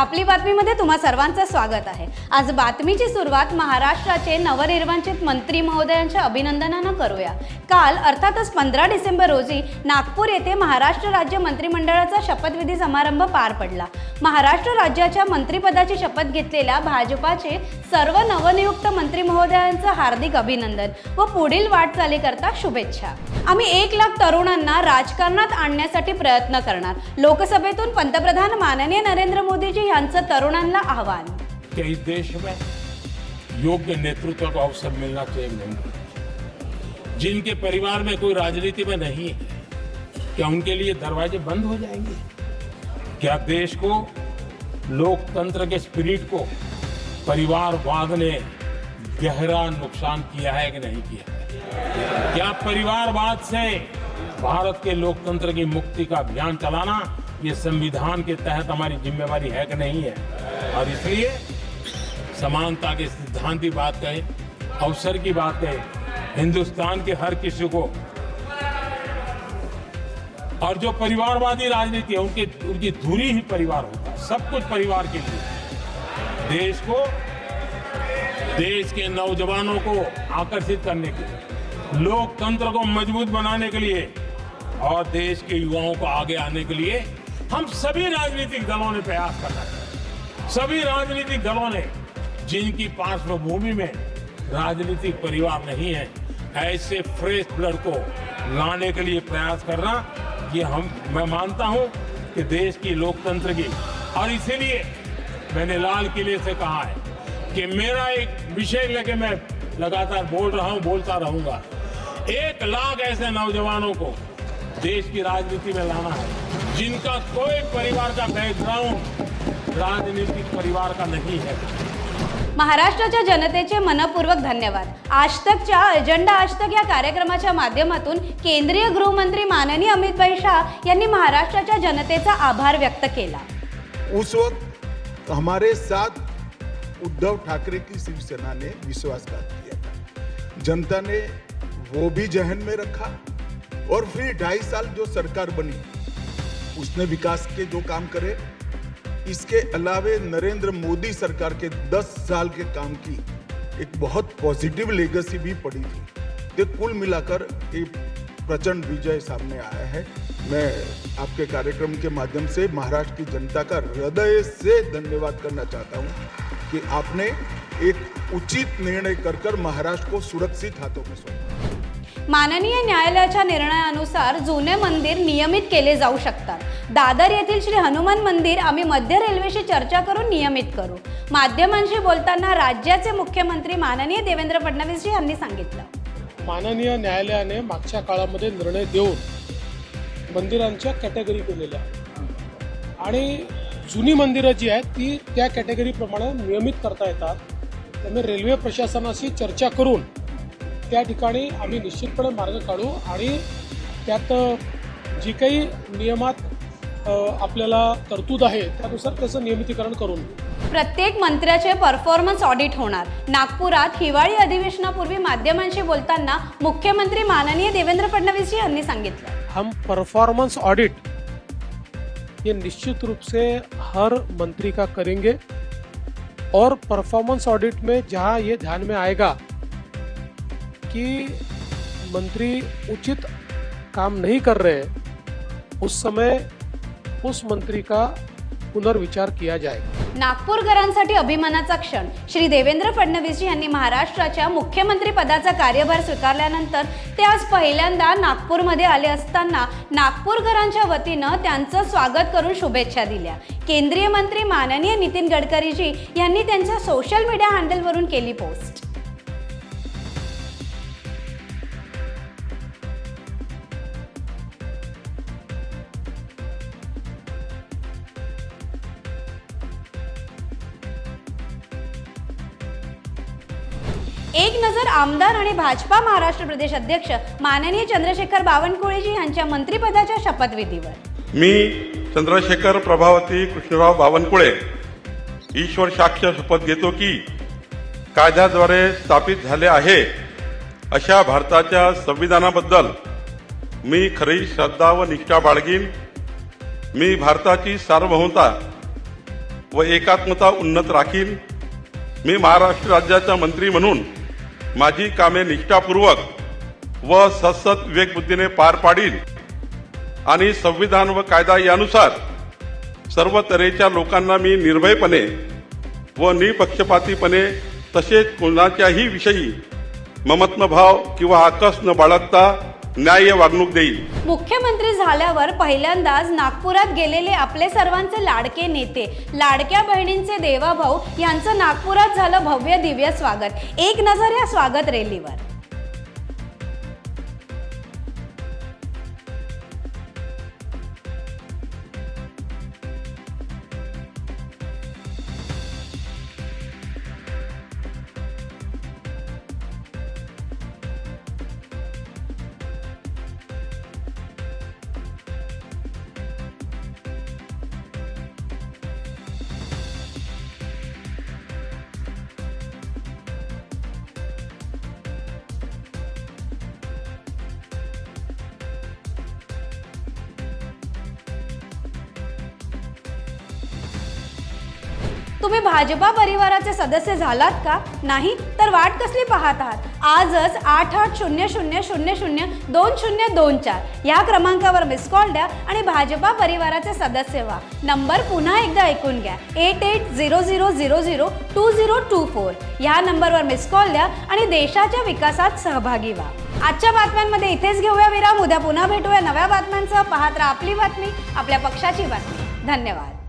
आपली बातमीमध्ये तुम्हा सर्वांचं स्वागत आहे. आज बातमीची सुरुवात महाराष्ट्राचे नवनिर्वाचित मंत्री महोदयांच्या अभिनंदनानं करूया. काल अर्थातच पंधरा डिसेंबर रोजी नागपूर येथे महाराष्ट्र राज्य मंत्रिमंडळाचा शपथविधी समारंभ पार पडला. महाराष्ट्र राज्याच्या मंत्रिपदाची शपथ घेतलेल्या भाजपाचे सर्व नवनियुक्त मंत्री महोदयांचं हार्दिक अभिनंदन व पुढील वाटचालीकरता शुभेच्छा. आम्ही एक लाख तरुणांना राजकारणात आणण्यासाठी प्रयत्न करणार. लोकसभेतून पंतप्रधान माननीय नरेंद्र मोदीजी यांचं तरुणांना आव्हान. कि इस देश में योग्य नेतृत्व का अवसर मिलना चाहिए नहीं जिनके परिवार में कोई राजनीति में नहीं है क्या उनके लिए दरवाजे बंद हो जाएंगे? क्या देश को लोकतंत्र के स्पिरिट को परिवारवाद ने गहरा नुकसान किया है कि नहीं किया? है क्या परिवारवाद से भारत के लोकतंत्र की मुक्ति का अभियान चलाना ये संविधान के तहत हमारी जिम्मेवारी है कि नहीं है? और इसलिए समानता के सिद्धांत की बात कहें अवसर की बात कहें हिंदुस्तान के हर किसी को। और जो परिवारवादी राजनीति है, उनकी उनकी धुरी ही परिवार होता है, सब कुछ परिवार के लिए। देश को, देश के नौजवानों को आकर्षित करने के लिए, लोकतंत्र को मज़बूत बनाने के लिए और देश के युवाओं को आगे आने के लिए हम सभी राजनीतिक दलों ने प्रयास करना है। सभी राजनीतिक दलों ने, जिनकी पार्श्वभूमि में राजनीतिक परिवार नहीं है, ऐसे फ्रेश ब्लड को लाने के लिए प्रयास करना ये हम, मैं मानता हूँ कि देश की लोकतंत्र की, और इसीलिए मैंने लाल किले से कहा है कि मेरा एक विषय लेके मैं लगातार बोल रहा हूँ, बोलता रहूँगा। एक लाख ऐसे नौजवानों को देश की राजनीति में लाना है। जिनका कोई परिवार का बैकग्राउंड राजनीतिक परिवार का नहीं है। महाराष्ट्राच्या जनतेचे मनपूर्वक धन्यवाद. आजतकच्या अजेंडा आजतक या कार्यक्रमाच्या माध्यमातून केंद्रीय गृहमंत्री माननीय अमित भाई शाह यांनी महाराष्ट्राच्या जनतेचा आभार व्यक्त केला. उस वक्त हमारे साथ उद्धव ठाकरे की शिवसेना ने विश्वासघात किया था। जनता ने वो भी जहन में रखा और फिर ढाई साल जो सरकार बनी उसने विकास के जो काम करे इसके अलावे नरेंद्र मोदी सरकार के 10 साल के काम की एक बहुत पॉजिटिव लेगेसी भी पड़ी थी। ये कुल मिलाकर एक प्रचंड विजय सामने आया है। मैं आपके कार्यक्रम के माध्यम से महाराष्ट्र की जनता का हृदय से धन्यवाद करना चाहता हूँ कि आपने एक उचित निर्णय कर कर महाराष्ट्र को सुरक्षित हाथों में सौंपा। माननीय न्यायालयाच्या निर्णयानुसार जुने मंदिर नियमित केले जाऊ शकतात. दादर येथील श्री हनुमान मंदिर आम्ही मध्य रेल्वेशी चर्चा करून नियमित करू. माध्यमांशी बोलताना राज्याचे मुख्यमंत्री माननीय देवेंद्र फडणवीस यांनी सांगितलं. माननीय न्यायालयाने मागच्या काळामध्ये निर्णय देऊन मंदिरांच्या कॅटेगरी केलेल्या आणि जुनी मंदिरं जी आहेत ती त्या कॅटेगरीप्रमाणे नियमित करता येतात. त्यामुळे रेल्वे प्रशासनाशी चर्चा करून त्या ठिकाणी आम्ही निश्चितपणे मार्ग काढू आणि त्यात जी काही नियमात आपल्याला तरतूद आहे त्यानुसार त्याचं नियमितीकरण करून. प्रत्येक मंत्र्याचे परफॉर्मन्स ऑडिट होणार. नागपुरात हिवाळी अधिवेशनापूर्वी माध्यमांशी बोलताना मुख्यमंत्री माननीय देवेंद्र फडणवीस यांनी सांगितलं. हम परफॉर्मेंस ऑडिट ये निश्चित रूप से हर मंत्री का करेंगे और परफॉर्मेंस ऑडिट में जहां ये ध्यान में आएगा कि मंत्री उचित काम नहीं कर रहे उस समय कापूस मंत्री का पुनर्विचार किया जाएगा? नागपूरकरांसाठी अभिमानाचा क्षण. श्री देवेंद्र फडणवीस यांनी महाराष्ट्राच्या मुख्यमंत्री पदाचा कार्यभार स्वीकारल्यानंतर ते आज पहिल्यांदा नागपूरमध्ये आले असताना नागपूरकरांच्या वतीनं त्यांचं स्वागत करून शुभेच्छा दिल्या. केंद्रीय मंत्री माननीय नितीन गडकरीजी यांनी त्यांच्या सोशल मीडिया हँडलवरून केली पोस्ट एक नजर आमदार आणि भाजपा महाराष्ट्र प्रदेश अध्यक्ष माननीय चंद्रशेखर बावनकुळेजी यांच्या मंत्रिपदाच्या शपथविधीवर. मी चंद्रशेखर प्रभावती कृष्णराव बावनकुळे ईश्वर साक्ष शपथ घेतो की कायद्याद्वारे स्थापित झाले आहे अशा भारताच्या संविधानाबद्दल मी खरी श्रद्धा व निष्ठा बाळगीन. मी भारताची सार्वभौमता व एकात्मता उन्नत राखीन. मी महाराष्ट्र राज्याचा मंत्री म्हणून माझी कामे निष्ठापूर्वक व सतसत विवेकबुद्धीने पार पाडील आणि संविधान व कायदा यानुसार सर्व तऱ्हेच्या लोकांना मी निर्भयपणे व निपक्षपातीपणे तसेच कोणाच्याही विषयी ममत्वभाव किंवा आकस न बाळगता न्याय वागणूक देईल. मुख्यमंत्री झाल्यावर पहिल्यांदाच नागपुरात गेलेले आपले सर्वांचे लाडके नेते लाडक्या बहिणींचे देवाभाऊ यांचं नागपुरात झालं भव्य दिव्य स्वागत. एक नजर या स्वागत रॅलीवर. तुम्ही भाजपा परिवाराचे सदस्य झालात का? नाही तर वाट कसली पाहत आहात? आजच आठ आठ शून्य शून्य शून्य शून्य दोन शून्य दोन चार. या क्रमांकावर मिस कॉल द्या आणि भाजपा परिवाराचे सदस्य व्हा. नंबर पुन्हा एकदा ऐकून घ्या. Eight eight zero zero zero zero two zero two four. ह्या नंबरवर मिस कॉल द्या आणि देशाच्या विकासात सहभागी व्हा. आजच्या बातम्यांमध्ये इथेच घेऊया विराम. उद्या पुन्हा भेटूया नव्या बातम्यांसह. पाहत राहा आपली बातमी आपल्या पक्षाची बातमी. धन्यवाद.